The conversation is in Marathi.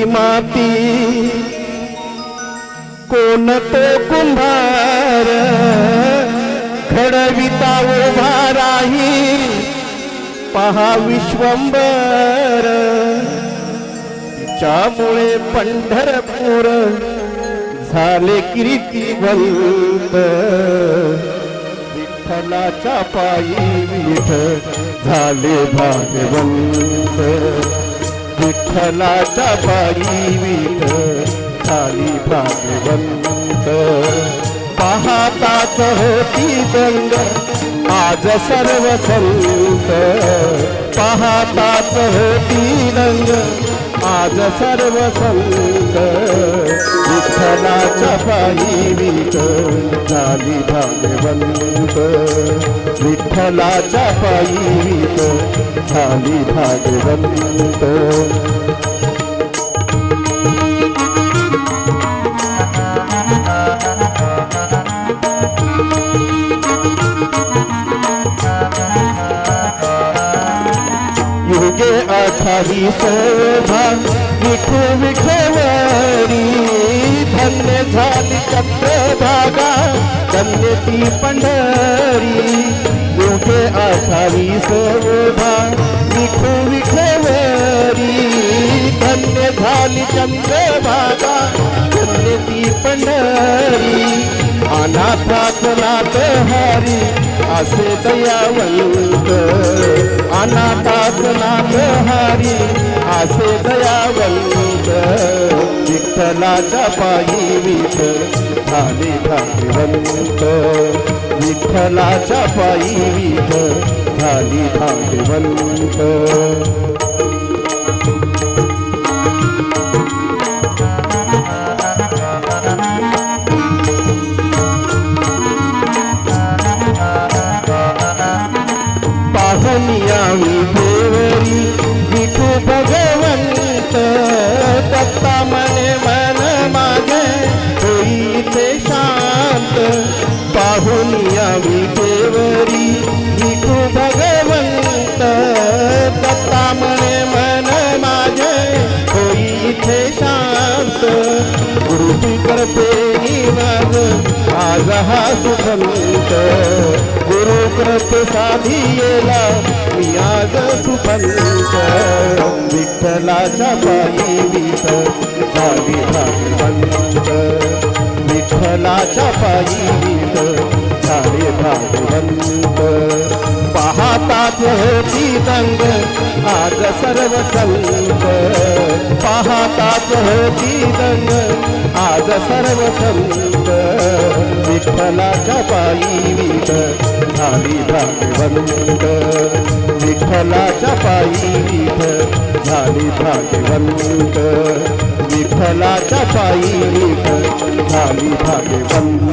ही माती कोण तो कुंभार घडविता उभा राही पहा विश्वंबर तिच्यामुळे पंढरपूर झाले कीर्तिवंत विठ्ठलाच्या पायी विठ झाले भागवंत विठ्ठलाच्या पायी विठ झाली भागवंत. पाहताच होती दंग आज सर्व संत. पाहताच होती दंग आज सर्व संत. विठ्ठलाच्या पायी विठ झाली भागवंत. विठ्ठलाच्या पायी विठ झाली भागवंत युगे अठावी शोभा विठू विठवरी धन्य झाली चंद्रभागा धन्य ती पंढरी। झाली बाबा धन्य ती पंढरी अनाथात नाथ हरी असे दयावंत. अनाथात नाथ हरी असे दयावंत. विठ्ठलाच्या पायी विठ झाले भाग्यवंत विठ्ठलाच्या पायी विठ झाली भाग्यवंत भगवंत दत्ता मने मन माझे होई ते शांत. यावी देवरी विठू भगवंत. दत्ता मने मन माझे होई ते शांत. गुरुजी करते निवाज आज हा सुखंत. गुरु कृप साधियेला मी आज सुपंत विठ्ठलाच्या पायी विठ झाली भागवंत विठ्ठलाच्या पायी विठ झाले भागवंत पाहतात होती दंग आज सर्व संत. पाहतात होती दंग आज सर्व संत. विठ्ठलाच्या पायी विठ झाली भागवंत विठ्ठलाच्या पायी विठ झाली भाग्यवंत. विठ्ठलाच्या पायी झाली भाग्यवंत.